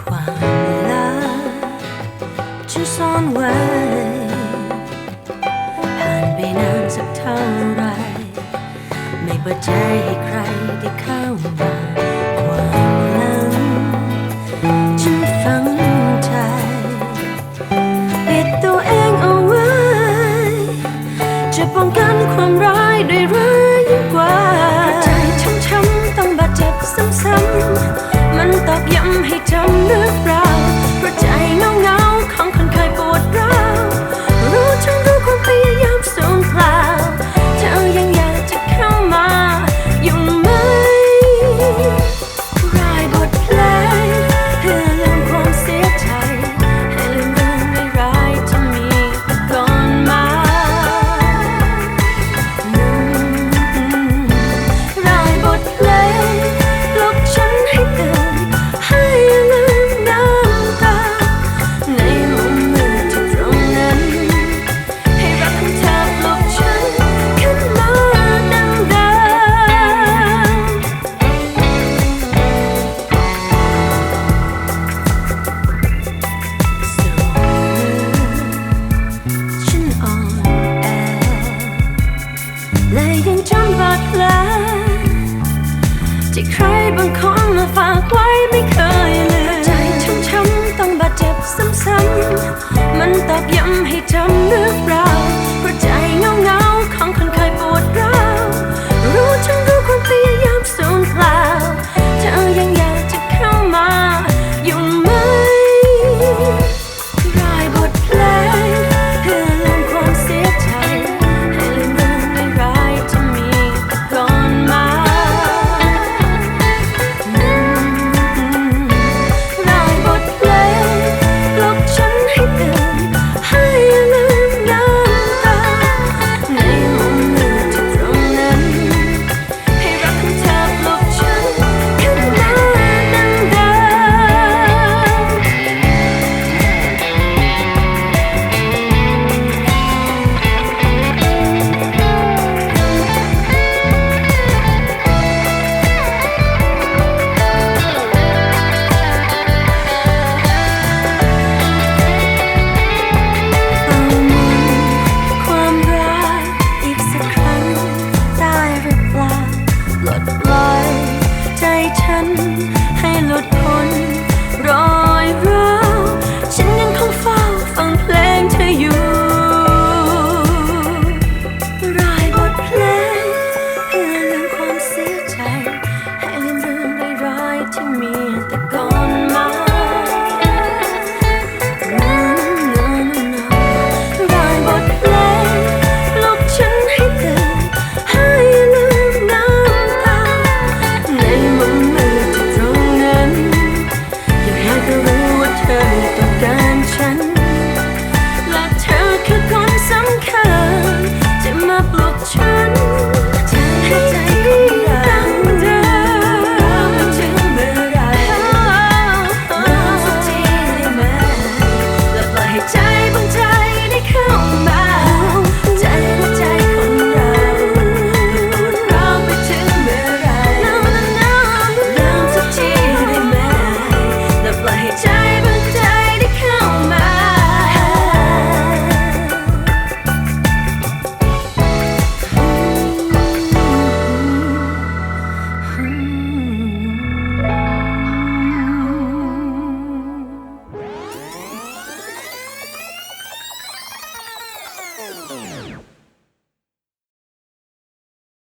ความลับจะซ่อนไว้ผ่านไปนานสักเท่าไร ไม่เปิใจใครได้เข้ามาความลังฉันฟังใจปิดตัวเองเอาไว้ จะป้องกันความร้ายด้วยรัก และยังจำบาดแผลที่ใครบางคนมาฝากไว้ไม่